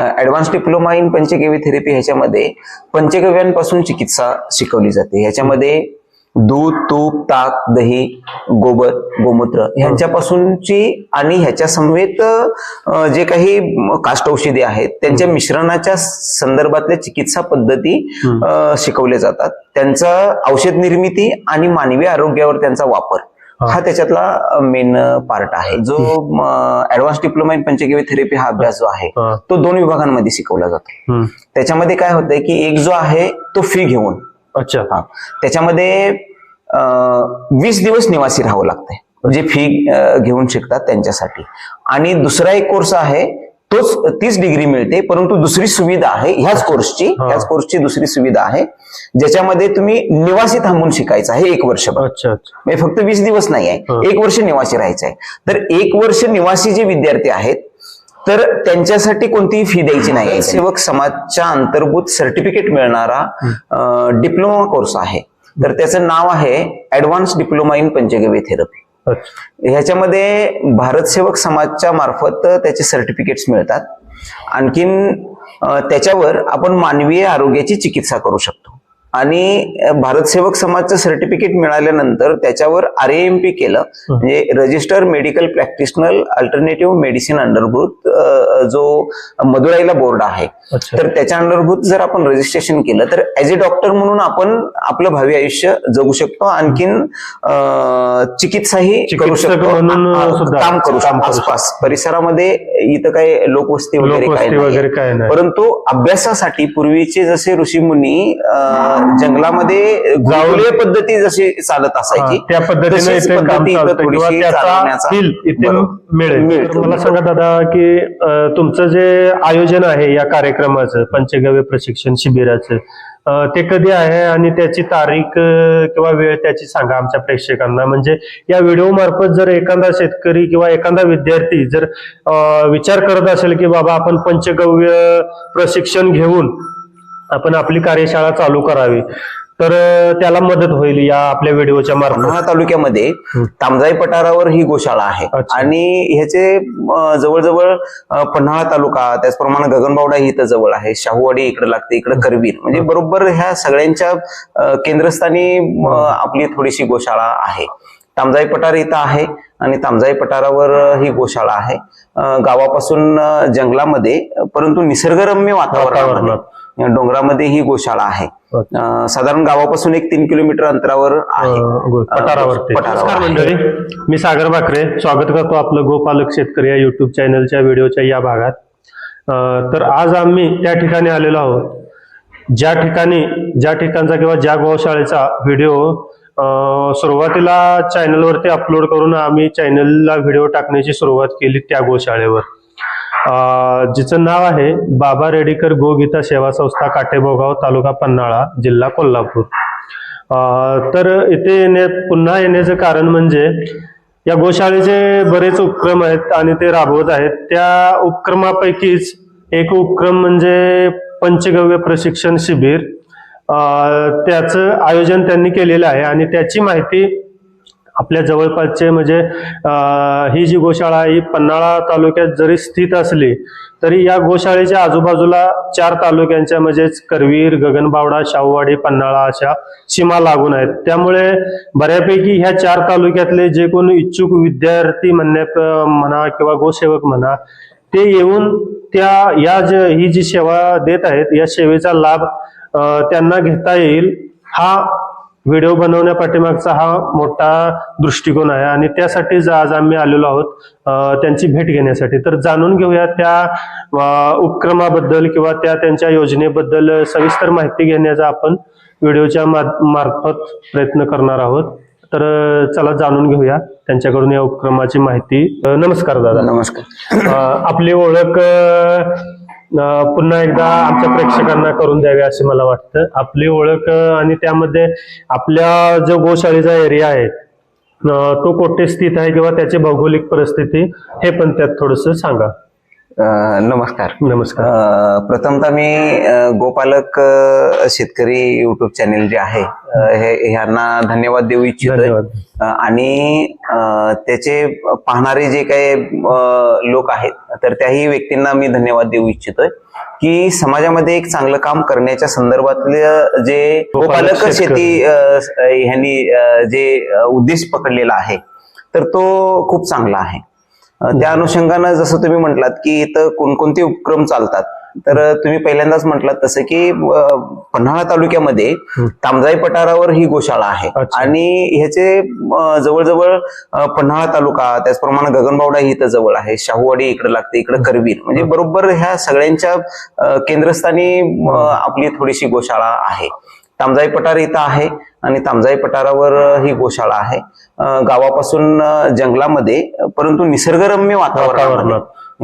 Advance diploma in Panchagavya therapy ह्याच्यामध्ये पंचगव्यांपासून चिकित्सा शिकवली जाते. ह्याच्यामध्ये दूध तूप ताक दही गोबर गोमूत्र ह्यांच्यापासूनची आणि ह्याच्या समवेत जे काही काष्ट औषधी आहेत त्यांच्या मिश्रणाच्या संदर्भातल्या चिकित्सा पद्धती शिकवल्या जातात. त्यांचा औषध निर्मिती आणि मानवी आरोग्यावर त्यांचा वापर. हा. त्याच्यातला मेन पार्ट आहे. जो advance diploma in Panchagavya therapy हा अभ्यास जो आहे. तो दोन विभागांमध्ये शिकवला जातो. त्याच्यामध्ये काय होतंय की एक जो आहे तो फी घेऊन. अच्छा. हा. त्याच्यामध्ये वीस दिवस निवासी राहावं लागतंय. जे फी घेऊन शिकतात त्यांच्यासाठी. आणि दुसरा एक कोर्स आहे तोच तीच डिग्री मिळते परंतु दुसरी सुविधा आहे ह्याच कोर्सची. ह्याच कोर्सची दुसरी सुविधा आहे ज्याच्यामध्ये तुम्ही निवासी थांबून शिकायचं आहे एक अच्छा म्हणजे फक्त वीस दिवस नाही आहे हा. एक वर्ष निवासी राहायचं आहे. तर एक वर्ष निवासी जे विद्यार्थी आहेत तर त्यांच्यासाठी कोणतीही फी द्यायची नाही आहे. सेवक समाजच्या अंतर्भूत सर्टिफिकेट मिळणारा डिप्लोमा कोर्स आहे. तर त्याचं नाव आहे advance diploma in Panchagavya therapy ह्याच्यामध्ये भारत सेवक समाजच्या मार्फत त्याचे सर्टिफिकेट्स मिळतात. आणखीन त्याच्यावर आपण मानवीय आरोग्याची चिकित्सा करू शकतो. आणि अ, भारत सेवक समाजचं सर्टिफिकेट मिळाल्यानंतर त्याच्यावर आर एम पी केलं. म्हणजे register medical practitional alternative medicine अंडरभूत जो मदुराईला बोर्ड आहे. तर त्याच्या अंडरभूत जर आपण रजिस्ट्रेशन केलं तर ऍज अ डॉक्टर म्हणून आपण आपलं भावी आयुष्य जगू शकतो. आणखीन चिकित्साही करू शकतो. काम करू शकतो. आसपास. परिसरामध्ये इथं काही लोकवस्ती वगैरे काय परंतु अभ्यासासाठी पूर्वीचे जसे ऋषीमुनी जंगलामध्ये गुरुकुलीय पद्धती जशी चालत असायची त्या पद्धतीने. मिळेल. मला सांगा दादा की तुमचं जे आयोजन आहे या कार्यक्रमाचं पंचगव्य प्रशिक्षण शिबिराचं ते कधी आहे आणि त्याची तारीख किंवा वेळ त्याची सांगा आमच्या प्रेक्षकांना. म्हणजे या व्हिडिओ मार्फत जर एखादा शेतकरी किंवा एखादा विद्यार्थी जर विचार करत असेल की बाबा आपण पंचगव्य प्रशिक्षण घेऊन आपण आपली कार्यशाळा चालू करावी. तर त्याला मदत होईल या आपल्या व्हिडिओच्या मार्फत. तालुक्यामध्ये तामजाई पठारावर ही गोशाळा आहे. आणि ह्याचे जवळजवळ पन्हाळा तालुका त्याचप्रमाणे गगनबावडा ही इथं जवळ आहे. शाहूवाडी इकडे लागते इकडे करवीर. म्हणजे बरोबर ह्या सगळ्यांच्या केंद्रस्थानी आपली थोडीशी गोशाळा आहे. तामजाई पठार इथं आहे आणि तामजाई पठारावर ही गोशाळा आहे. गावापासून जंगलामध्ये परंतु निसर्गरम्य वातावरणामध्ये डोंगरामध्ये ही गोशाळा आहे. साधारण गावापासून एक तीन किलोमीटर अंतरावर आहे. पठारावरती पठारावर. मंडळी. मी सागर बाकरे. स्वागत करतो आपलं गोपालक शेतकरी या युट्यूब चॅनलच्या व्हिडिओच्या या भागात. तर आज आम्ही त्या ठिकाणी आलेलो आहोत. ज्या ठिकाणी ज्या ठिकाणचा किंवा ज्या गौशाळेचा व्हिडिओ सुरुवातीला चॅनलवरती अपलोड करून आम्ही चॅनलला व्हिडिओ टाकण्याची सुरुवात केली त्या गोशाळेवर. जिचं नाव आहे बाबा रेडीकर गोगीता सेवा संस्था काटेबोगाव तालुका पन्हाळा जिल्हा कोल्हापूर. तर इथे येणे पुन्हा येण्याचं कारण म्हणजे या गोशाळेचे बरेच उपक्रम आहेत आणि ते राबवत आहेत. त्या उपक्रमापैकीच एक उपक्रम म्हणजे पंचगव्य प्रशिक्षण शिबिर. त्याचं आयोजन त्यांनी केलेलं आहे आणि त्याची माहिती आपल्या जवळपासचे म्हणजे ही जी गोशाळा आहे ही पन्हाळा तालुक्यात जरी स्थित असली तरी या गोशाळेच्या आजूबाजूला चार तालुक्यांच्या म्हणजेच करवीर गगनबावडा शाहूवाडी पन्हाळा अशा सीमा लागून आहेत. त्यामुळे बऱ्यापैकी ह्या चार तालुक्यातले जे कोण इच्छुक विद्यार्थी म्हणण्या म्हणा किंवा गोसेवक म्हणा ते येऊन त्या या जे ही जी सेवा देत आहेत या सेवेचा लाभ त्यांना घेता येईल. हा व्हिडिओ बनवण्या पाठीमागचा हा मोठा दृष्टिकोन आहे आणि त्यासाठीच आज आम्ही आलेलो आहोत त्यांची भेट घेण्यासाठी. तर जाणून घेऊया त्या उपक्रमाबद्दल किंवा त्या त्यांच्या योजनेबद्दल सविस्तर माहिती घेण्याचा आपण व्हिडिओच्या मार्फत प्रयत्न करणार आहोत. तर चला जाणून घेऊया त्यांच्याकडून या उपक्रमाची माहिती. नमस्कार दादा. नमस्कार. आपली ओळख पुन्हा एकदा आमच्या प्रेक्षकांना करून द्यावी असे मला वाटतं. आपली ओळख आणि त्यामध्ये आपल्या जो गोशाळेचा एरिया आहे तो कोठे स्थित आहे किंवा त्याची भौगोलिक परिस्थिती हे पण त्यात थोडस सांगा. नमस्कार. नमस्कार. प्रथमतः मी गोपालक शेतकरी युट्यूब चॅनेल जे आहे हे ह्यांना धन्यवाद देऊ अं, आणि त्याचे पाहणारे जे काही लोक आहेत तर त्याही व्यक्तींना मी धन्यवाद देऊ इच्छितोय की समाजामध्ये एक चांगलं काम करण्याच्या संदर्भातलं जे गोपालक. शेती ह्यांनी जे उद्देश पकडलेला आहे तर तो खूप चांगला आहे त्या अनुषंगानं जसं तुम्ही म्हटलात की इथं कोणकोणते उपक्रम चालतात तर तुम्ही पहिल्यांदाच म्हटलात तसं की पन्हाळा तालुक्यामध्ये तामजाई पठारावर ही गोशाळा आहे. आणि ह्याचे जवळजवळ पन्हाळा तालुका त्याचप्रमाणे गगनबावडा ही इथं जवळ आहे. शाहूवाडी इकडे लागते इकडे करवीर. म्हणजे बरोबर ह्या सगळ्यांच्या केंद्रस्थानी आपली थोडीशी गोशाळा आहे. तामजाई पठार इथं आहे आणि तामजाई पठारावर ही गोशाळा आहे. गावापासून जंगलामध्ये परंतु निसर्गरम्य वातावरणामध्ये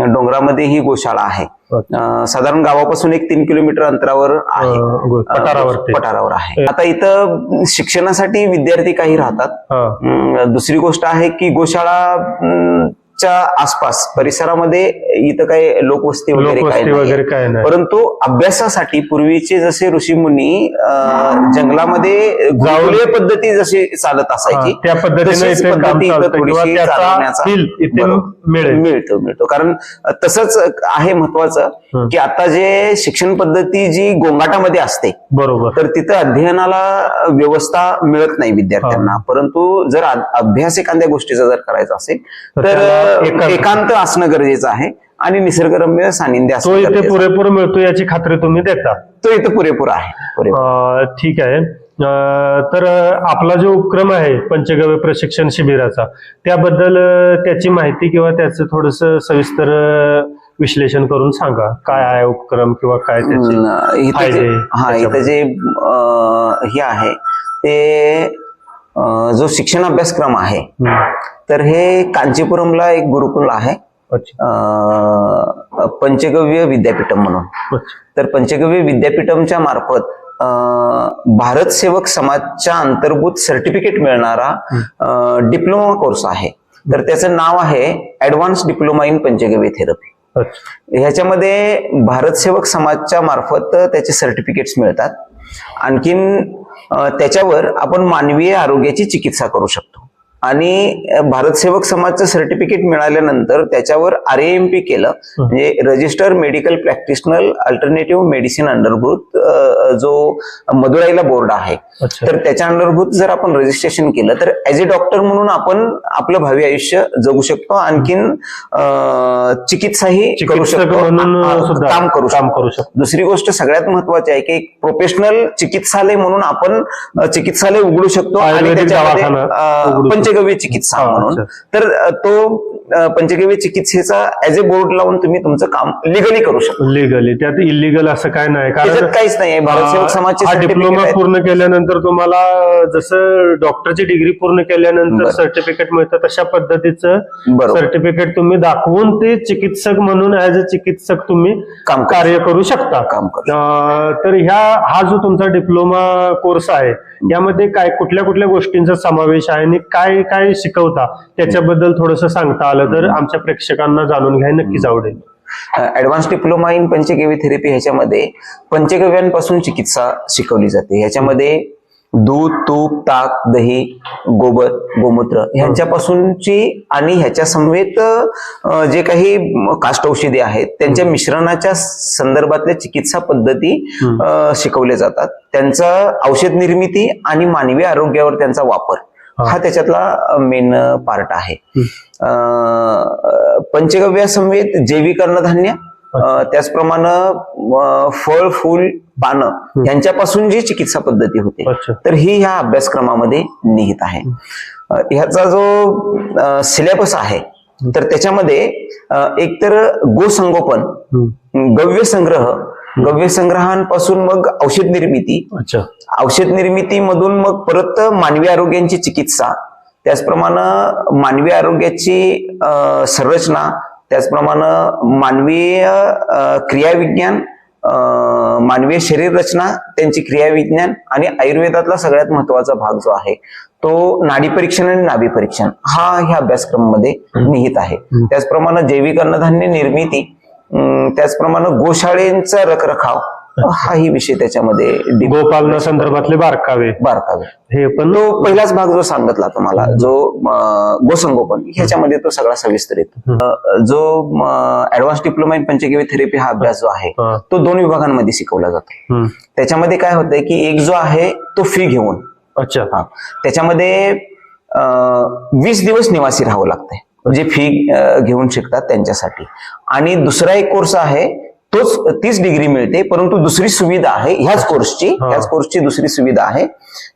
अं, डोंगरामध्ये ही गोशाळा आहे. साधारण गावापासून एक तीन किलोमीटर अंतरावर आहे. पठारावरती. पठारावर आहे. आता इथं शिक्षणासाठी विद्यार्थी काही राहतात. दुसरी गोष्ट आहे की गोशाळा च्या आसपास परिसरामध्ये इथं काही लोकवस्ती वगैरे काही वगैरे काय नाही. परंतु अभ्यासासाठी पूर्वीचे जसे ऋषीमुनी जंगलामध्ये गुरुकुलीय पद्धती जशी चालत असायची त्या पद्धतीने. मिळतो मिळतो. कारण तसंच आहे महत्वाचं. की आता जे शिक्षण पद्धती जी गोंगाटामध्ये असते बरोबर. तर तिथं अध्ययनाला व्यवस्था मिळत नाही विद्यार्थ्यांना. परंतु जर अभ्यास एखाद्या गोष्टीचा जर करायचा असेल तर एकांत- असणं गरजेचं आहे आणि निसर्गरम्य सानिध्य तो असणं इथे. पुरेपूर मिळतो याची खात्री तुम्ही देता तो इथं पुरेपूर आहे ठीक आहे तर आपला जो उपक्रम आहे पंचगव्य प्रशिक्षण शिबिराचा त्याबद्दल त्याची माहिती किंवा त्याचं थोडस सविस्तर विश्लेषण करून सांगा काय आहे उपक्रम किंवा काय हा इथं. जे हे आहे ते जो शिक्षण अभ्यासक्रम आहे. तर हे कांचीपुरमला एक गुरुकुल आहे. पंचगव्य विद्यापीठम म्हणून. तर पंचगव्य विद्यापीठमच्या मार्फत भारत सेवक समाजच्या अंतर्भूत सर्टिफिकेट मिळणारा डिप्लोमा कोर्स आहे. तर त्याचं नाव आहे advance diploma in Panchagavya therapy ह्याच्यामध्ये भारत सेवक समाजच्या मार्फत त्याचे सर्टिफिकेट्स मिळतात. आणखीन त्याच्यावर आपण मानवीय आरोग्याची चिकित्सा करू शकतो. आणि अं, भारत सेवक समाजचं सर्टिफिकेट मिळाल्यानंतर त्याच्यावर आर एम पी केलं. म्हणजे register medical practitional alternative medicine अंडरभूत जो मदुराईला बोर्ड आहे. तर त्याच्या अंडरभूत जर आपण रजिस्ट्रेशन केलं तर ऍज अ डॉक्टर म्हणून आपण आपलं भावी आयुष्य जगू शकतो. आणखीन चिकित्साही करू शकतो. काम करू शकतो. दुसरी गोष्ट सगळ्यात महत्वाची आहे की प्रोफेशनल चिकित्सालय म्हणून आपण चिकित्सालय उघडू शकतो. आणि आयुर्वेदिक पंचगव्य चिकित्सा म्हणून. तर तो पंचगव्य चिकित्सेचा ऍज अ बोर्ड लावून तुम्ही तुमचं काम लिगली करू शकता लिगली त्यात इलिगल असं काय नाही त्याच्यात काहीच नाही भारत सेवक समाजचे हा certificate डिप्लोमा. पूर्ण केल्यानंतर तुम्हाला जसं डॉक्टरची डिग्री पूर्ण केल्यानंतर. सर्टिफिकेट मिळतं तशा पद्धतीचं. सर्टिफिकेट तुम्ही दाखवून ते चिकित्सक म्हणून ऍज अ चिकित्सक तुम्ही काम करू कार्य करू शकता काम तर ह्या हा जो तुमचा डिप्लोमा कोर्स आहे यामध्ये काय कुठल्या कुठल्या गोष्टींचा समावेश आहे आणि काय काय शिकवता त्याच्याबद्दल थोडस सांगता आलं तर आमच्या प्रेक्षकांना जाणून घ्याय नक्कीच आवडेल. Advance diploma in Panchagavya therapy ह्याच्यामध्ये पंचगव्यांपासून चिकित्सा शिकवली जाते. ह्याच्यामध्ये दूध तूप ताक दही गोबर गोमूत्र ह्यांच्यापासूनची आणि ह्याच्या समवेत जे काही काष्ट औषधी आहेत त्यांच्या मिश्रणाच्या संदर्भातल्या चिकित्सा पद्धती शिकवल्या जातात. त्यांचा औषध निर्मिती आणि मानवी आरोग्यावर त्यांचा वापर हा. त्याच्यातला मेन पार्ट आहे. अं, पंचगव्यासमवेत जैविक अन्नधान्य त्याचप्रमाणे फळ फूल पानं यांच्यापासून जी चिकित्सा पद्धती होते अच्छा. तर ही ह्या अभ्यासक्रमामध्ये निहित आहे. ह्याचा जो सिलेबस आहे तर त्याच्यामध्ये एकतर गोसंगोपन. गव्य संग्रह गव्य संग्रहांपासून मग औषध निर्मिती अच्छा. औषध निर्मितीमधून मग परत मानवी आरोग्यांची चिकित्सा त्याचप्रमाणे मानवी आरोग्याची संरचना त्याचप्रमाणे मानवीय क्रियाविज्ञान मानवीय शरीर रचना त्यांची क्रियाविज्ञान आणि आयुर्वेदातला सगळ्यात महत्त्वाचा भाग जो आहे तो नाडी परीक्षण आणि नाभी परीक्षण हा ह्या अभ्यासक्रमामध्ये निहित आहे. त्याचप्रमाणे जैविक अन्नधान्य निर्मिती त्याचप्रमाणे गोशाळेंचा रखरखाव हाही विषय त्याच्यामध्ये गोपालना संदर्भातले बारकावे. बारकावे. हे पण तो पहिलाच भाग जो सांगितला तुम्हाला जो गोसंगोपन ह्याच्यामध्ये तो सगळा सविस्तर येतो अं, जो advance diploma in Panchagavya therapy हा अभ्यास जो आहे. तो दोन विभागांमध्ये शिकवला जातो. त्याच्यामध्ये काय होतंय की एक जो आहे तो फी घेऊन. अच्छा. हा. त्याच्यामध्ये वीस दिवस निवासी राहावं लागतंय. जे फी घेऊन शिकतात त्यांच्यासाठी. आणि दुसरा एक कोर्स आहे तोच तीच डिग्री मिळते परंतु दुसरी सुविधा आहे ह्याच कोर्सची. ह्याच कोर्सची दुसरी सुविधा आहे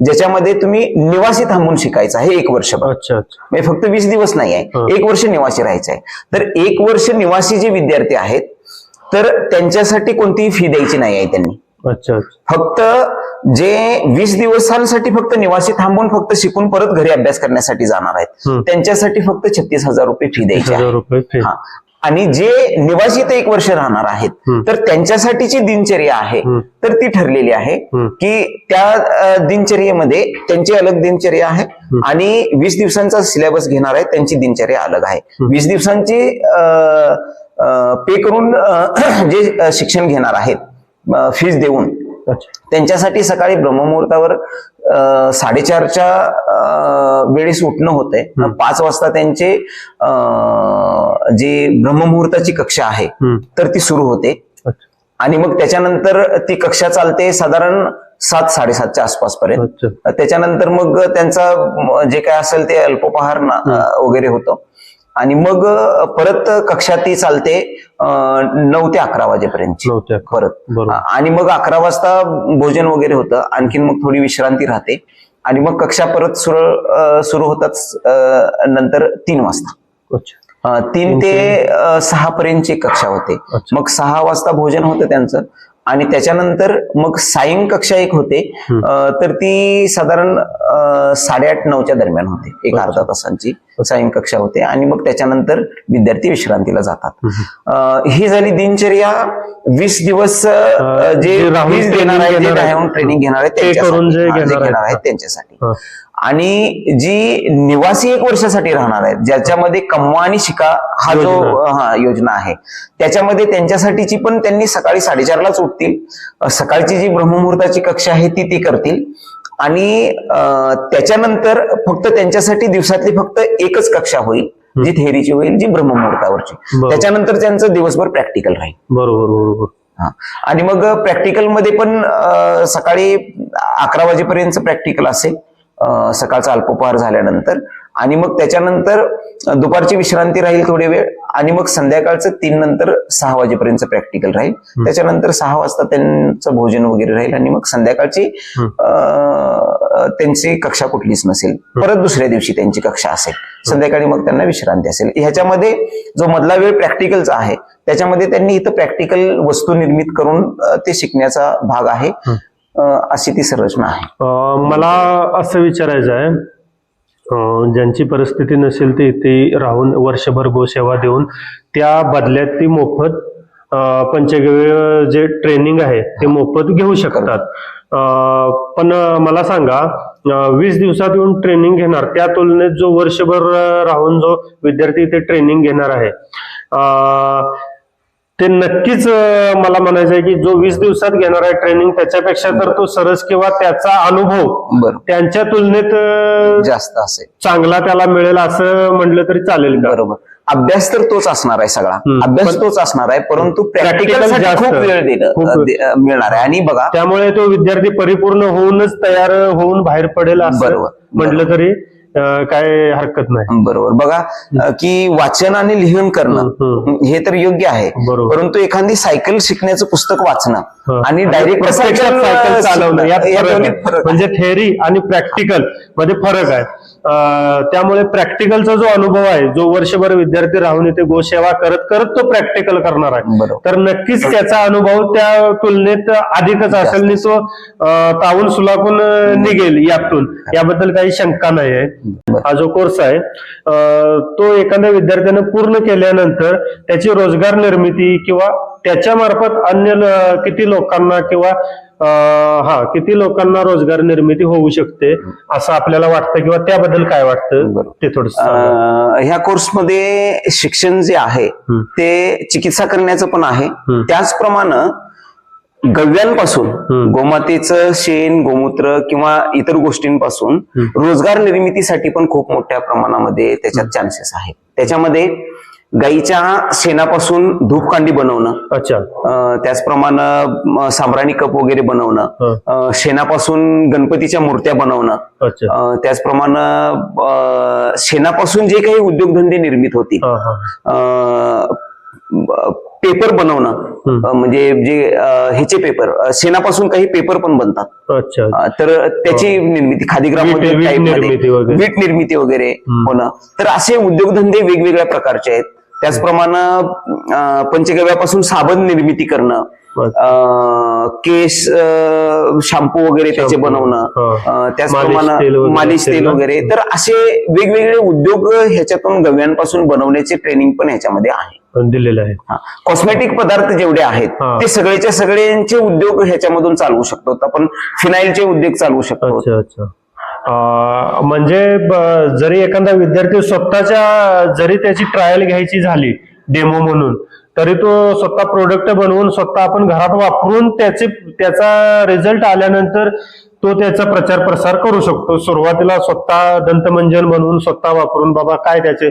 ज्याच्यामध्ये तुम्ही निवासी थांबून शिकायचं आहे एक अच्छा म्हणजे फक्त वीस दिवस नाही. आहे एक वर्ष निवासी राहायचं आहे. तर एक वर्ष निवासी जे विद्यार्थी आहेत तर त्यांच्यासाठी कोणतीही फी द्यायची नाही आहे त्यांनी. अच्छा फक्त जे वीस दिवसांसाठी फक्त निवासी थांबून फक्त शिकून परत घरी अभ्यास करण्यासाठी जाणार आहेत. त्यांच्यासाठी फक्त छत्तीस हजार रुपये फी द्यायची आणि जे निवासी ते एक वर्ष राहणार आहेत. तर त्यांच्यासाठीची दिनचर्या आहे. तर ती ठरलेली आहे. की त्या दिनचर्येमध्ये त्यांची अलग दिनचर्या आहे आणि वीस दिवसांचा सिलेबस घेणार आहे त्यांची दिनचर्या अलग आहे वीस दिवसांची पे करून जे शिक्षण घेणार आहेत फीस देऊन त्यांच्यासाठी सकाळी ब्रह्ममुहूर्तावर साडेचारच्या वेळेस उठणं होतंय. पाच वाजता त्यांचे जे ब्रह्ममुहूर्ताची कक्षा आहे. तर ती सुरू होते. आणि मग त्याच्यानंतर ती कक्षा चालते साधारण सात साडेसातच्या आसपास पर्यंत त्याच्यानंतर मग त्यांचा जे काय असेल ते अल्पोपहार वगैरे होतं. आणि मग परत कक्षा ती चालते नऊ ते अकरा. वाजेपर्यंतची नव्हत्या परत. आणि मग अकरा वाजता भोजन वगैरे होतं. आणखीन मग थोडी विश्रांती राहते. आणि मग कक्षा परत सुरू सुरू होताच अ, नंतर तीन वाजता. तीन ते सहा पर्यंतची कक्षा होते. मग सहा वाजता भोजन होतं त्यांचं. आणि त्याच्यानंतर मग सायं कक्षा एक होते. तर ती साधारण साडेआठ नऊच्या दरम्यान होते. एक अर्धा तासांची सायं कक्षा होते. आणि मग त्याच्यानंतर विद्यार्थी विश्रांतीला जातात. ही झाली दिनचर्या. वीस दिवस जे जे राहून fees देणार आहे जे. राहून ट्रेनिंग घेणार जे त्यांच्यासाठी. आणि जी निवासी एक वर्षासाठी राहणार आहेत ज्याच्यामध्ये कमवा आणि शिका हा जो. हा योजना आहे. त्याच्यामध्ये त्यांच्यासाठीची पण त्यांनी सकाळी साडेचारलाच उठतील. सकाळची जी ब्रह्ममुहूर्ताची कक्षा आहे ती ती करतील. आणि त्याच्यानंतर फक्त त्यांच्यासाठी दिवसातली फक्त एकच कक्षा होईल जी थेअरीची होईल जी ब्रह्ममुहूर्तावरची. त्याच्यानंतर त्यांचं दिवसभर प्रॅक्टिकल राहील. बरोबर बरोबर. हा. आणि मग प्रॅक्टिकलमध्ये पण सकाळी अकरा वाजेपर्यंत प्रॅक्टिकल असेल. सकाळचा अल्पोपहार झाल्यानंतर. आणि मग त्याच्यानंतर दुपारची विश्रांती राहील थोडी वेळ आणि मग संध्याकाळचं तीन नंतर सहा वाजेपर्यंत प्रॅक्टिकल राहील. त्याच्यानंतर सहा वाजता त्यांचं भोजन वगैरे राहील आणि मग संध्याकाळची अ, त्यांची कक्षा कुठलीच नसेल. परत दुसऱ्या दिवशी त्यांची कक्षा असेल. संध्याकाळी मग त्यांना विश्रांती असेल. ह्याच्यामध्ये जो मधला वेळ प्रॅक्टिकलचा आहे त्याच्यामध्ये त्यांनी इथं प्रॅक्टिकल वस्तू निर्मित करून ते शिकण्याचा भाग आहे. अशी ती संरचना आहे. मला असं विचारायचं आहे ज्यांची परिस्थिती नसेल ते इथे राहून वर्षभर गोसेवा देऊन त्या बदल्यात ती मोफत पंचगव्य जे ट्रेनिंग आहे ते मोफत घेऊ शकतात. पण मला सांगा वीस दिवसात येऊन ट्रेनिंग घेणार त्या तुलनेत जो वर्षभर राहून जो विद्यार्थी इथे ट्रेनिंग घेणार आहे ते नक्कीच मला म्हणायचं आहे की जो वीस दिवसात घेणार आहे ट्रेनिंग त्याच्यापेक्षा तर तो सरस किंवा त्याचा अनुभव त्यांच्या तुलनेत जास्त असेल. चांगला त्याला मिळेल असं म्हटलं तरी चालेल बरोबर. अभ्यास तर तोच असणार आहे सगळा. अभ्यास तोच असणार आहे परंतु प्रॅक्टिकल. खूप वेळ मिळणार आहे. आणि बघा त्यामुळे तो विद्यार्थी परिपूर्ण होऊनच तयार होऊन बाहेर पडेल बरोबर. म्हटलं तरी. काय हरकत नाही बरोबर बघा की वाचन आणि लिहन करणं हे तर योग्य आहे बरोबर. परंतु एखादी सायकल शिकण्याचं पुस्तक वाचणं. आणि डायरेक्ट सायकल चालवणं. म्हणजे थेअरी आणि प्रॅक्टिकलमध्ये फरक आहे त्यामुळे प्रॅक्टिकलचा जो अनुभव आहे जो वर्षभर विद्यार्थी राहून इथे गोसेवा करत करत तो प्रॅक्टिकल करणार आहे. तर नक्कीच त्याचा अनुभव त्या तुलनेत अधिकच असेल आणि तो अं, तावून सुलाकून निघेल यातून. याबद्दल काही शंका नाही आहे. हा जो कोर्स आहे तो एखाद्या विद्यार्थ्यानं पूर्ण केल्यानंतर त्याची रोजगार निर्मिती किंवा त्याच्या मार्फत अन्य किती लोकांना किंवा हा किती लोकांना रोजगार निर्मिती होऊ शकते असं आपल्याला वाटतं किंवा त्याबद्दल काय वाटतं. ते थोडस ह्या कोर्समध्ये शिक्षण जे आहे ते चिकित्सा करण्याचं पण आहे. त्याचप्रमाणे गव्यांपासून. गोमातेचं शेण गोमूत्र किंवा इतर गोष्टींपासून रोजगार निर्मितीसाठी पण खूप मोठ्या प्रमाणामध्ये त्याच्यात चान्सेस आहेत. त्याच्यामध्ये गाईच्या शेणापासून धूपकांडी बनवणं. अच्छा. त्याचप्रमाणे म, साम्राणी कप वगैरे बनवणं. शेणापासून गणपतीच्या मूर्त्या बनवणं. त्याचप्रमाणे शेणापासून जे काही उद्योगधंदे निर्मित होतील. हा हा ब- पेपर बनवणं. म्हणजे जे ह्याचे पेपर शेणापासून काही पेपर पण बनतात. अच्छा. तर त्याची निर्मिती खादीग्राम वीट- वीट निर्मिती वगैरे. होणं. तर असे उद्योगधंदे वेगवेगळ्या प्रकारचे आहेत. त्याचप्रमाणे पंचगव्यापासून साबण निर्मिती करणं केस शॅम्पू वगैरे त्याचे. बनवणं. अं, मालिश तेल त्याचप्रमाणे वगैरे मालिश तेल? वगैरे तर असे वेगवेगळे उद्योग ह्याच्यातून गव्यांपासून बनवण्याचे ट्रेनिंग पण ह्याच्यामध्ये आहे दिलेलं आहे कॉस्मेटिक पदार्थ जेवढे आहेत. ते सगळेच्या सगळ्यांचे उद्योग ह्याच्यामधून चालवू शकतो आपण फिनाईलचे उद्योग चालवू शकतो म्हणजे जरी एखादा विद्यार्थी स्वतःच्या जरी त्याची ट्रायल घ्यायची झाली डेमो म्हणून तरी तो स्वतः प्रोडक्ट बनवून स्वतः आपण घरात वापरून त्याचे त्याचा रिझल्ट आल्यानंतर तो त्याचा प्रचार प्रसार करू शकतो. सुरुवातीला स्वतः दंतमंजन बनवून स्वतः वापरून बाबा काय त्याचे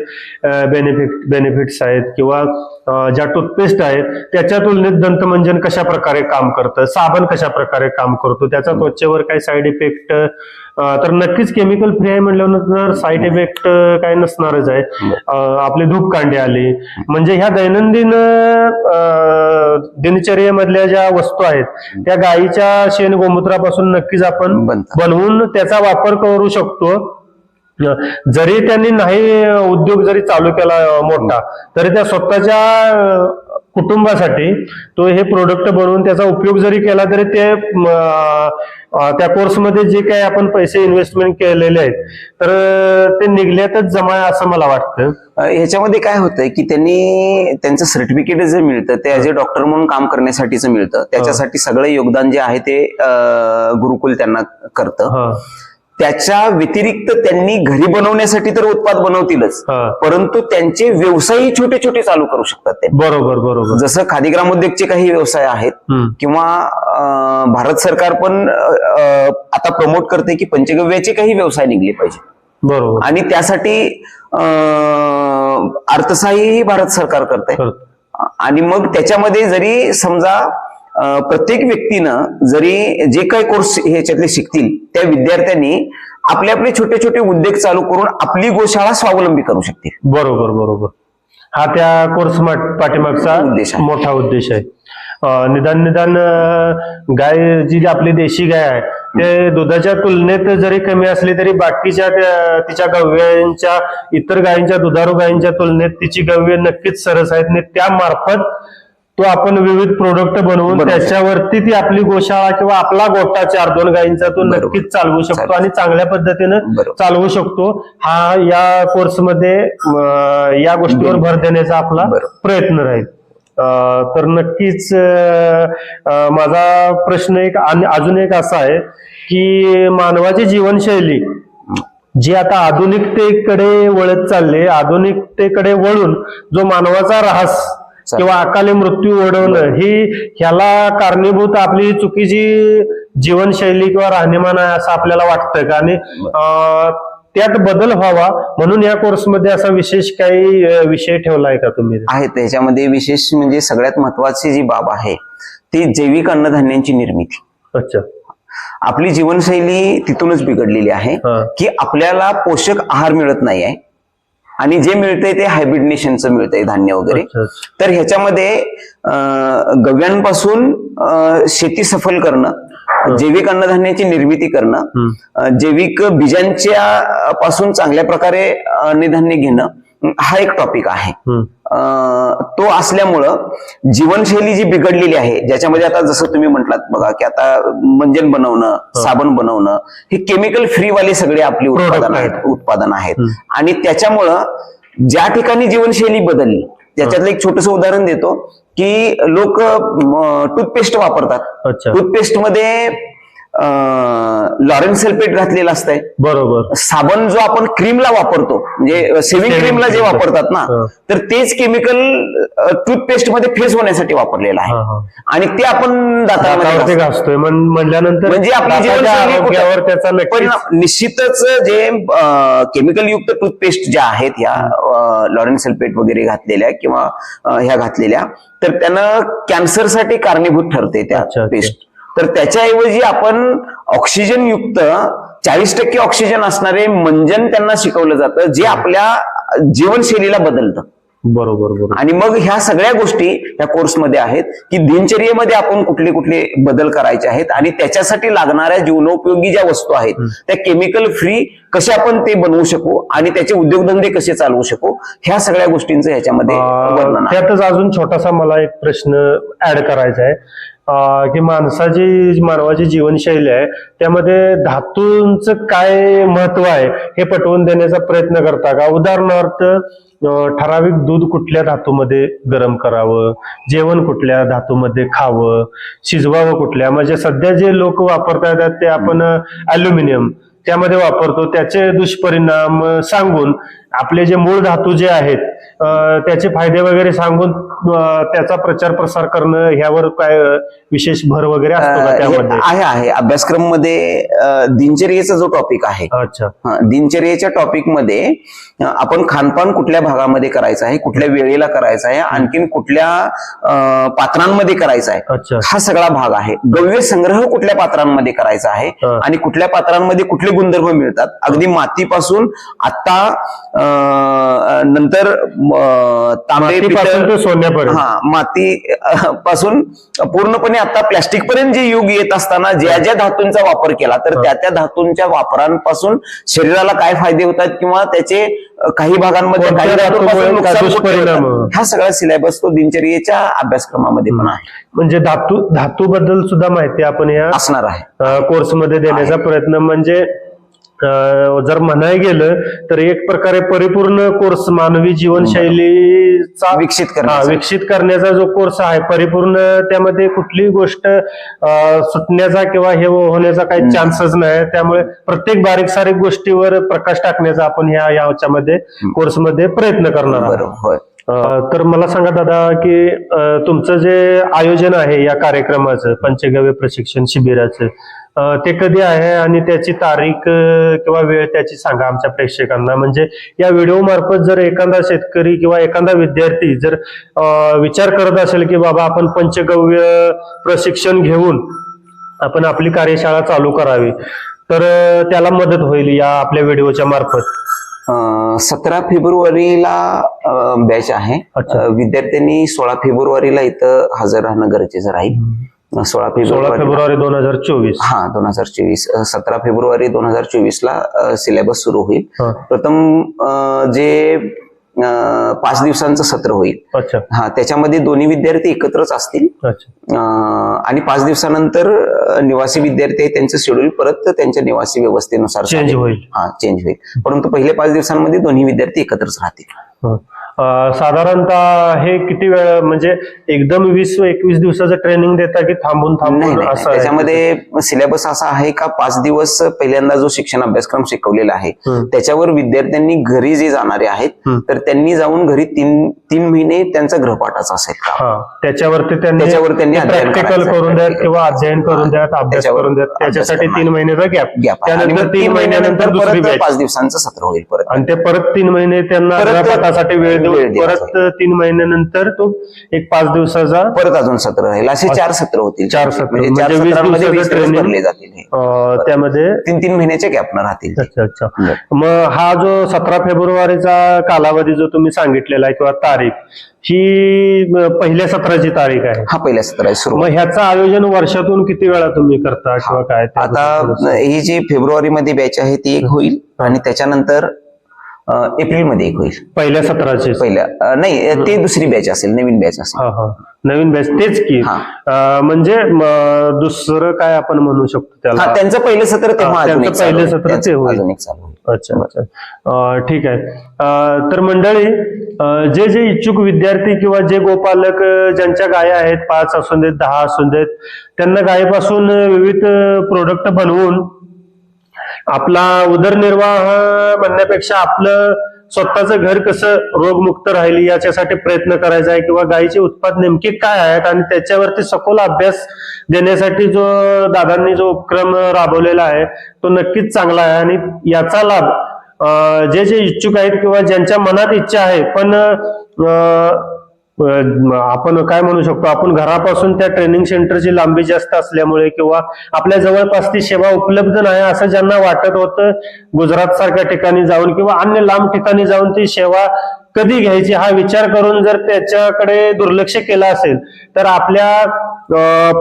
बेनिफिट बेनिफिट्स आहेत किंवा ज्या टूथपेस्ट आहेत त्याच्या तुलनेत दंतमंजन कशा प्रकारे काम करतं साबण कशा प्रकारे काम करतो त्याचा त्वचेवर काय साईड इफेक्ट तर नक्कीच केमिकल फ्री आहे म्हटल्यानंतर साईड इफेक्ट काय नसणारच आहे. आपली धूप कांडी आली. म्हणजे ह्या दैनंदिन दिनचर्येमधल्या ज्या वस्तू आहेत त्या गायीच्या शेण गोमूत्रापासून नक्कीच आपण. बनवून त्याचा वापर करू शकतो. जरी त्यांनी नाही उद्योग जरी चालू केला मोठा तरी त्या स्वतःच्या कुटुंबासाठी तो हे प्रोडक्ट बनवून त्याचा उपयोग जरी केला तरी ते त्या कोर्समध्ये जे काही आपण पैसे इन्व्हेस्टमेंट केलेले आहेत तर ते निघल्यातच जमा आहे असं मला वाटतं. ह्याच्यामध्ये काय होतंय की त्यांनी त्यांचं सर्टिफिकेट जे मिळतं ते ऍज अ डॉक्टर म्हणून काम करण्यासाठीच मिळतं. त्याच्यासाठी सगळं योगदान जे आहे ते गुरुकुल त्यांना करतं. त्याच्या व्यतिरिक्त त्यांनी घरी बनवण्यासाठी तर उत्पाद बनवतीलच. परंतु त्यांचे व्यवसायही छोटे छोटे चालू करू शकतात ते. बरोबर बरोबर. जसं खादीग्राम उद्योगचे काही व्यवसाय आहेत. किंवा भारत सरकार पण आता प्रमोट करते की पंचगव्याचे काही व्यवसाय निघले पाहिजे. बरोबर. आणि त्यासाठी अर्थसहाय्यही भारत सरकार करते. आणि मग त्याच्यामध्ये जरी समजा प्रत्येक व्यक्तीनं जरी जे काही कोर्स ह्याच्यातले शिकतील त्या विद्यार्थ्यांनी आपले आपले छोटे छोटे उद्योग चालू करून आपली गोशाळा स्वावलंबी करू शकतील. बरोबर बरोबर. हा त्या कोर्स पाठीमागचा उद्देश आहे. मोठा उद्देश आहे. अं, निदान निदान अं, गाय जी आपली देशी गाय आहे ते दुधाच्या तुलनेत जरी कमी असली तरी बाकीच्या त्या- तिच्या गव्यांच्या इतर गायींच्या दुधारू गायींच्या तुलनेत तिची गव्य नक्कीच सरस आहेत. आणि त्या मार्फत तो आपण विविध प्रोडक्ट बनवून बरोबर. त्याच्यावरती ती आपली गोशाळा किंवा आपला गोठा चार दोन गायींचा तो बरोबर. नक्कीच चालवू शकतो. आणि चांगल्या पद्धतीनं बरोबर. चालवू शकतो हा या कोर्समध्ये अं, या गोष्टीवर भर देण्याचा आपला बरोबर. प्रयत्न राहील अं, तर नक्कीच अं, अं, माझा प्रश्न एक आणि अजून एक असा आहे की मानवाची जीवनशैली जी आता आधुनिकतेकडे वळत चालली आधुनिकतेकडे वळून जो मानवाचा ऱ्हास किंवा अकाली मृत्यू ओढवणं ही ह्याला कारणीभूत आपली चुकीची जीवनशैली किंवा राहणीमान आहे असं आपल्याला वाटतं का? आणि त्यात बदल व्हावा म्हणून या कोर्समध्ये असा विशेष काही विषय ठेवलाय का तुम्ही? आहेत त्याच्यामध्ये विशेष म्हणजे सगळ्यात महत्वाची जी बाब आहे ती जैविक अन्नधान्यांची निर्मिती. अच्छा. आपली जीवनशैली तिथूनच बिघडलेली आहे. की आपल्याला पोषक आहार मिळत नाही आहे आणि जे मिळतंय ते हायब्रिडनेशनचं मिळतंय धान्य वगैरे. तर ह्याच्यामध्ये गव्यांपासून शेती सफल करणं जैविक अन्नधान्याची निर्मिती करणं जैविक बीजांच्या पासून चांगल्या प्रकारे अन्नधान्य घेणं हा एक टॉपिक आहे. तो असल्यामुळं जीवनशैली जी बिघडलेली आहे ज्याच्यामध्ये आता जसं तुम्ही म्हटलात बघा की आता मंजन बनवणं साबण बनवणं हे केमिकल फ्री वाले सगळे आपली उत्पादन आहेत. उत्पादन आहेत. आणि त्याच्यामुळं ज्या ठिकाणी जीवनशैली बदलली त्याच्यातलं एक छोटस उदाहरण देतो की लोक टूथपेस्ट वापरतात. अच्छा. टूथपेस्टमध्ये लॉरेन सल्फेट घातलेलं असतंय बरोबर साबण जो आपण क्रीमला वापरतो म्हणजे सेव्हिंग क्रीमला जे. वापरतात ना. तर तेच केमिकल टूथपेस्टमध्ये फेस होण्यासाठी वापरलेलं आहे. आणि ते आपण दातामध्ये. घासतोय म्हण- म्हणल्यानंतर म्हणजे आपली दाताच्या जीवनशैली कुठं- आरोग्यावर त्याचा नक्कीच पण निश्चितच जे केमिकल युक्त टूथपेस्ट ज्या आहेत ह्या लॉरेन सल्फेट वगैरे घातलेल्या किंवा ह्या घातलेल्या तर त्यानं कॅन्सरसाठी कारणीभूत ठरते त्या. पेस्ट तर त्याच्याऐवजी आपण ऑक्सिजन युक्त चाळीस टक्के ऑक्सिजन असणारे मंजन त्यांना शिकवलं जातं जे आपल्या जीवनशैलीला बदलतं. बरोबर बरोबर. आणि मग ह्या सगळ्या गोष्टी या कोर्समध्ये आहेत की दिनचर्येमध्ये आपण कुठले कुठले बदल करायचे आहेत आणि त्याच्यासाठी लागणाऱ्या जीवनोपयोगी ज्या वस्तू आहेत त्या केमिकल फ्री कशा आपण ते बनवू शकू आणि त्याचे उद्योगधंदे कसे चालवू शकू ह्या सगळ्या गोष्टींचं ह्याच्यामध्ये त्यातच अजून छोटासा मला एक प्रश्न ऍड करायचा आहे. की माणसाची मानवाची जीवनशैली आहे. त्यामध्ये धातूंचं काय महत्त्व आहे हे पटवून देण्याचा प्रयत्न करता का? उदाहरणार्थ ठराविक दूध कुठल्या धातूमध्ये गरम करावं? जेवण कुठल्या धातूमध्ये खावं? शिजवावं कुठल्या? म्हणजे सध्या जे लोक वापरतात ते आपण अल्युमिनियम त्यामध्ये वापरतो. त्याचे दुष्परिणाम सांगून आपले जे मूळ धातू जे आहेत त्याचे फायदे वगैरे सांगून त्याचा प्रचार प्रसार करणं ह्यावर काय विशेष भर वगैरे असतो का अं, त्यामध्ये? आहे आहे. अभ्यासक्रममध्ये दिनचर्येचा जो टॉपिक आहे अच्छा. हा, दिनचर्येच्या टॉपिकमध्ये आपण खानपान कुठल्या भागामध्ये करायचं आहे कुठल्या वेळेला करायचं आहे आणखीन कुठल्या पात्रांमध्ये करायचं आहे. हा सगळा भाग आहे. गव्य संग्रह कुठल्या पात्रांमध्ये करायचा आहे. आणि कुठल्या पात्रांमध्ये कुठले गुणधर्म मिळतात? अगदी मातीपासून आता नंतर तांबे सोन्यापर्यंत हा माती पासून पूर्णपणे आता प्लॅस्टिक पर्यंत जे युग येत असताना ज्या ज्या धातूंचा वापर केला तर त्या त्या धातूंच्या वापरांपासून शरीराला काय फायदे होतात किंवा त्याचे काही भागांमध्ये काही. हा सगळा सिलेबस तो दिनचर्येच्या अभ्यासक्रमामध्ये पण आहे. म्हणजे धातू धातू बद्दल सुद्धा माहिती आपण या असणार आहे. कोर्समध्ये देण्याचा प्रयत्न म्हणजे जर म्हणाय गेलं तर एक प्रकारे परिपूर्ण कोर्स मानवी जीवनशैलीचा विकसित करण्याचा. विकसित करण्याचा जो कोर्स आहे परिपूर्ण त्यामध्ये कुठलीही गोष्ट सुटण्याचा किंवा हे होण्याचा काही चान्सच नाही. त्यामुळे प्रत्येक बारीक सारीक गोष्टीवर प्रकाश टाकण्याचा आपण ह्या याच्यामध्ये कोर्समध्ये प्रयत्न करणार आहोत. तर मला सांगा दादा की तुमचं जे आयोजन आहे या कार्यक्रमाचं पंचगव्य प्रशिक्षण शिबिराचं ते कधी आहे आणि त्याची तारीख किंवा वेळ त्याची सांगा आमच्या प्रेक्षकांना. म्हणजे या व्हिडिओ मार्फत जर एखादा शेतकरी किंवा एखादा विद्यार्थी जर विचार करत असेल की बाबा आपण पंचगव्य प्रशिक्षण घेऊन आपण आपली कार्यशाळा चालू करावी तर त्याला मदत होईल या आपल्या व्हिडिओच्या मार्फत. सतरा फेब्रुवारीला बॅच आहे. विद्यार्थ्यांनी सोळा फेब्रुवारीला इथं हजर राहणं गरजेचं राहील. सोळा फेब्रुवारी फेब्रुवारी दोन हजार चोवीस. हा दोन हजार चोवीस. सतरा फेब्रुवारी दोन हजार चोवीस ला सिलेबस सुरू होईल. प्रथम जे पाच दिवसांचं सत्र होईल. हा त्याच्यामध्ये दोन्ही विद्यार्थी एकत्रच असतील. आणि पाच दिवसानंतर निवासी विद्यार्थी त्यांचं शेड्यूल परत त्यांच्या निवासी व्यवस्थेनुसार चालेल. होईल. हा चेंज होईल. परंतु पहिले पाच दिवसांमध्ये दोन्ही विद्यार्थी एकत्रच राहतील. साधारणतः हे किती वेळ म्हणजे एकदम वीस एकवीस दिवसाचं ट्रेनिंग देता की थांबून नाही थांबून नाही, असं आहे? त्याच्यामध्ये सिलेबस असा आहे का पाच दिवस पहिल्यांदा जो शिक्षण अभ्यासक्रम शिकवलेला आहे. त्याच्यावर विद्यार्थ्यांनी घरी जे जाणारे आहेत. तर त्यांनी जाऊन घरी तीन तीन महिने त्यांचा गृहपाठाचा असेल का हा त्याच्यावर त्यांनी त्याच्यावर त्यांनी अध्ययन प्रॅक्टिकल करायचं. करून द्यात. किंवा अध्ययन करून द्यात अभ्यास त्याच्यावर करून द्यात त्याच्यासाठी तीन महिन्याचा गॅप गॅप आहे. आणि त्यानंतर मग तीन महिन्यानंतर दुसरी परत बॅच पाच दिवसांचं सत्र होईल परत आणि ते परत तीन महिने त्यांना परत वेळ वेळ देऊन द्यायचा. परत तीन महिन्यानंतर तो एक पाच दिवसाचा परत अजून सत्र राहील असे चार सत्र होतील चार सत्र. म्हणजे चार म्हणजे वीस सत्रांमध्ये दिवसाचं वीस दिवस training. भरले जातील हे. अं, त्यामध्ये तीन तीन महिन्याच्या गॅपनं राहतील ते. अच्छा अच्छा बरं. मग हा जो सतरा फेब्रुवारीचा कालावधी जो तुम्ही सांगितलेला आहे किंवा तारीख ही म, पहिल्या सत्राची तारीख आहे हा पहिला सत्र आहे सुरू मग ह्याचं आयोजन वर्षातून किती वेळा तुम्ही करता किंवा काय त्याबद्दल आता थोडंसं- ही जी फेब्रुवारी मध्ये बॅच आहे ती एक होईल आणि त्याच्यानंतर एप्रिलमध्ये एक होईल. पहिल्या सत्राचे पहिल्या नाही ते दुसरी बॅच असेल नवीन बॅच असेल. हा हा. नवीन बॅच तेच की. हा. अं, म्हणजे म, दुसरं काय आपण म्हणू शकतो त्याला? त्यांचं पहिलं सत्र तेव्हा हा, अजून त्यांचं एक चालू पहिलं. सत्र त्यांचं ते होईल. अजून एक चालू होईल. अच्छा अच्छा. अं, ठीक आहे. अं, तर मंडळी अं, जे जे इच्छुक विद्यार्थी किंवा जे गोपालक अं, ज्यांच्या गाया आहेत पाच असून देत दहा असून देत त्यांना गायीपासून विविध प्रोडक्ट बनवून आपला उदरनिर्वाह म्हणण्यापेक्षा आपलं स्वतःचं घर कसं रोगमुक्त राहील याच्यासाठी प्रयत्न करायचा आहे किंवा गायीचे उत्पाद नेमके काय आहेत आणि त्याच्यावरती सखोल अभ्यास देण्यासाठी जो दादांनी जो उपक्रम राबवलेला आहे तो नक्कीच चांगला आहे आणि याचा लाभ जे जे इच्छुक आहेत किंवा ज्यांच्या मनात इच्छा आहे पण आपण काय म्हणू शकतो? आपण घरापासून त्या ट्रेनिंग सेंटरची लांबी जास्त असल्यामुळे किंवा आपल्या जवळपास ती सेवा उपलब्ध नाही असं ज्यांना वाटत होतं गुजरात सारख्या ठिकाणी जाऊन किंवा अन्य लांब ठिकाणी जाऊन ती सेवा कधी घ्यायची हा विचार करून जर त्याच्याकडे दुर्लक्ष केलं असेल तर आपल्या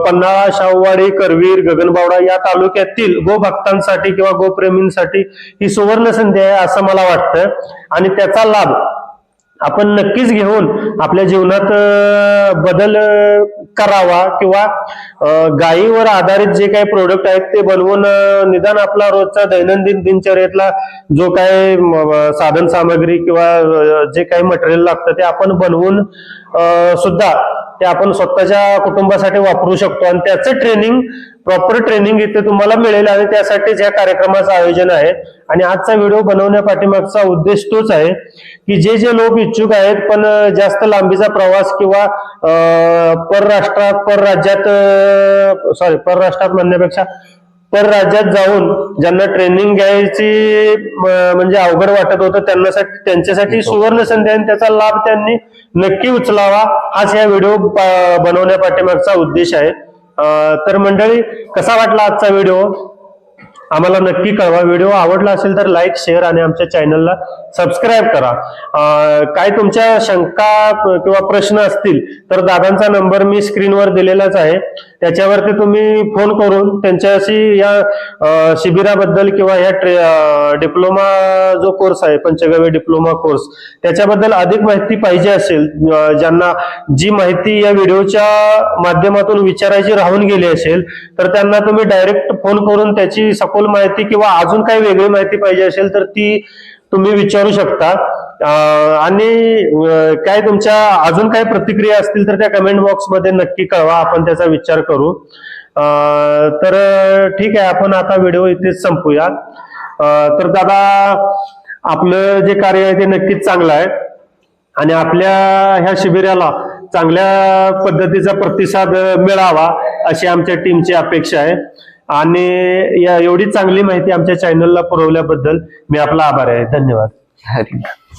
पन्हाळा शाहूवाडी करवीर गगनबावडा या तालुक्यातील गोभक्तांसाठी किंवा गोप्रेमींसाठी ही सुवर्ण संधी आहे असं मला वाटतं. आणि त्याचा लाभ आपण नक्कीच घेऊन आपल्या जीवनात बदल करावा किंवा गायीवर आधारित जे काही प्रोडक्ट आहेत ते बनवून निदान आपला रोजचा दैनंदिन दिनचर्येतला जो काही म, साधन सामग्री किंवा जे काही मटेरियल लागतं ते आपण बनवून सुद्धा ते आपण स्वतःच्या कुटुंबासाठी वापरू शकतो. आणि त्याचं ट्रेनिंग प्रॉपर ट्रेनिंग इथे तुम्हाला मिळेल आणि त्यासाठीच या कार्यक्रमाचं आयोजन आहे. आणि आजचा व्हिडिओ बनवण्या पाठीमागचा उद्देश तोच आहे की जे जे लोक इच्छुक आहेत पण जास्त लांबीचा प्रवास किंवा परराष्ट्रात परराज्यात सॉरी परराष्ट्रात म्हणण्यापेक्षा परराज्यात जाऊन ज्यांना ट्रेनिंग घ्यायची म्हणजे अवघड वाटत होतं त्यांच्यासाठी त्यांच्यासाठी सुवर्ण संधी आणि त्याचा लाभ त्यांनी नक्की उचलावा हाच या व्हिडिओ प- बनवण्या पाठीमागचा उद्देश आहे. तर मंडळी कसा वाटला आजचा व्हिडिओ आम्हाला नक्की कळवा. व्हिडिओ आवडला असेल तर लाईक शेअर आणि आमच्या चॅनलला सबस्क्राईब करा. काय तुमच्या शंका किंवा प्रश्न असतील तर दादांचा नंबर मी स्क्रीनवर दिलेलाच आहे. त्याच्यावरती तुम्ही फोन करून त्यांच्याशी या शिबिराबद्दल किंवा या ट्रे डिप्लोमा जो कोर्स आहे पंचगव्य डिप्लोमा कोर्स त्याच्याबद्दल अधिक माहिती पाहिजे असेल ज्यांना जी माहिती या व्हिडिओच्या माध्यमातून विचारायची राहून गेली असेल तर त्यांना तुम्ही डायरेक्ट फोन करून त्याची सखोल माहिती किंवा अजून काही वेगळी माहिती पाहिजे असेल तर ती तुम्ही विचारू शकता. आणि काय तुमच्या अजून काही प्रतिक्रिया असतील तर त्या कमेंट बॉक्समध्ये नक्की कळवा आपण त्याचा विचार करू. तर ठीक आहे आपण आता व्हिडिओ इथेच संपूया. तर दादा आपलं जे कार्य आहे ते नक्कीच चांगलं आहे. आणि आपल्या ह्या शिबिराला चांगल्या पद्धतीचा प्रतिसाद मिळावा अशी आमच्या टीमची अपेक्षा आहे. आणि या एवढी चांगली माहिती आमच्या चॅनलला पुरवल्याबद्दल मी आपला आभार आहे. धन्यवाद. हरी